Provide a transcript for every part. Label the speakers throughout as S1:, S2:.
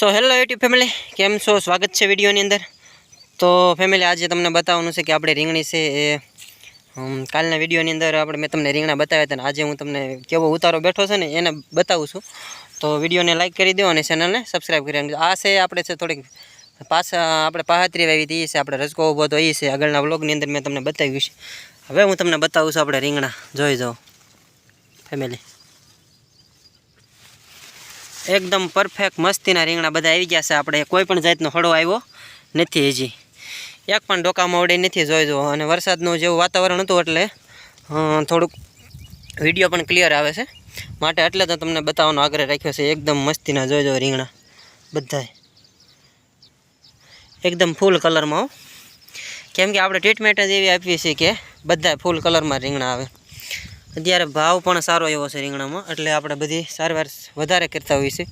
S1: તો hello YouTube family કેમ છો? સ્વાગત છે વિડીયોની અંદર. તો ફેમિલી આજે તમને બતાવવાનું છે કે આપણે રીંગણી છે એ કાલના વિડીયોની અંદર આપણે મેં તમને રીંગણા બતાવ્યા હતા આજે હું તમને કેવો ઉતારો બેઠો છે ને એને બતાવું છું. તો વિડીયોને લાઇક કરી દો અને ચેનલને સબસ્ક્રાઈબ કરી આ છે આપણે છે થોડીક પાછા આપણે પાહત્રી વાવી હતી, એ છે આપણે રસકો ઊભો હતો, એ છે આગળના વ્લોગની અંદર મેં તમને બતાવ્યું છે. હવે હું તમને બતાવું છું આપણે રીંગણા. જોઈ જાઓ ફેમિલી એકદમ પરફેક્ટ મસ્તીના રીંગણા બધા આવી ગયા છે. આપણે કોઈ પણ જાતનો હળો આવ્યો નથી હજી. એક પણ ડોકામાં ઓડે નથી જોઈ જો અને વરસાદનું જેવું વાતાવરણ હતું એટલે થોડુંક વીડિયો પણ ક્લિયર આવે છે. માટે એટલે તો તમને બતાવવાનો આગ્રહ રાખ્યો છે. એકદમ મસ્તીના જોઈ જો રીંગણા બધાય. એકદમ ફૂલ કલરમાં કેમ કે આપણે ટ્રીટમેન્ટ જ એવી આપીએ છીએ કે બધા ફૂલ કલરમાં રીંગણા આવે. અત્યારે ભાવ પણ સારો એવો છે રીંગણામાં, એટલે આપણે બધી સારવાર વધારે કરતા હોઈએ છીએ.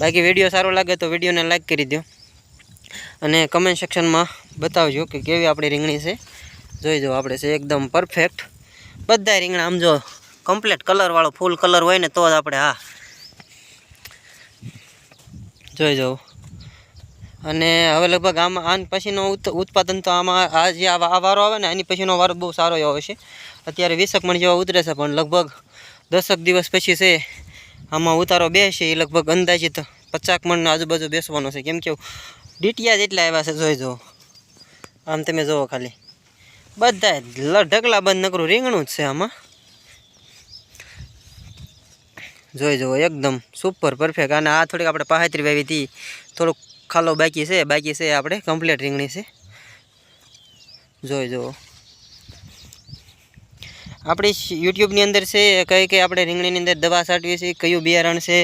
S1: બાકી વીડિયો સારો લાગે તો વિડીયોને લાઇક કરી દો અને કમેન્ટ સેક્શનમાં બતાવજો કે કેવી આપણી રીંગણી છે. જોઈ જો આપણે છે એકદમ પરફેક્ટ બધા રીંગણા આમ જો કમ્પ્લીટ કલરવાળો ફૂલ કલર હોય ને તો જ આપણે, હા. જોઈ જાઓ અને હવે લગભગ આમાં, આન પછીનો ઉત- ઉત્પાદન તો આમાં, આ જે આ વારો આવે ને એની પછીનો વારો બહુ સારો એવો છે. અત્યારે વીસક મણ જેવા ઉતરે છે, પણ લગભગ દસક દિવસ પછી છે, આમાં ઉતારો બેસે એ લગભગ અંદાજિત પચાસ મણના આજુબાજુ બેસવાનો છે. કેમ કે ડીટીયા જેટલા આવ્યા છે, જોઈ જુઓ. આમ તમે જુઓ ખાલી. બધા ઢગલા બંધ નકરું, રીંગણું જ છે આમાં. જોઈ જુઓ, એકદમ સુપર પરફેક્ટ અને આ થોડીક આપણે પાહાત્રી વાવી હતી. થોડુંક ખાલો બાકી છે બાકી છે આપણે કમ્પ્લીટ રીંગણી છે. જોઈ જુઓ. આપણી યુટ્યુબની અંદર છે, કઈ કઈ આપણે રીંગણીની અંદર દવા છાંટવી છે, કયું બિયારણ છે,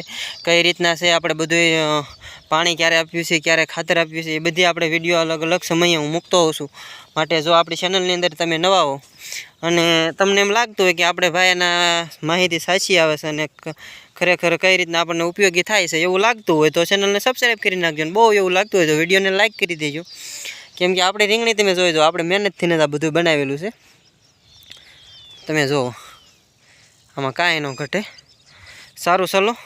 S1: કઈ રીતના છે, આપણે બધું પાણી ક્યારે આપ્યું છે, ક્યારે ખાતર આપ્યું છે, એ બધી આપણે વીડિયો અલગ અલગ સમયે હું મૂકતો હોઉં છું. માટે જો આપણી ચેનલની અંદર તમે નવા હો, અને તમને એમ લાગતું હોય કે આપણે ભાઈ એના માહિતી સાચી આવે છે અને ખરેખર કઈ રીતના આપણને ઉપયોગી થાય છે એવું લાગતું હોય તો ચેનલને સબસ્ક્રાઈબ કરી નાખજો અને બહુ એવું લાગતું હોય તો વિડીયોને લાઇક કરી દેજો. કેમ કે આપણે રીંગણી તમે જોઈ જો આપણે મહેનતથી જ આ બધું બનાવેલું છે. તમે જુઓ આમાં કાંઈ ન ઘટે. સારું, ચાલો.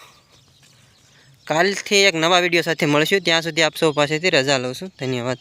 S1: કાલથી એક નવા વીડિયો સાથે મળશું. ત્યાં સુધી આપ પાસેથી રજા લઉં છું. ધન્યવાદ.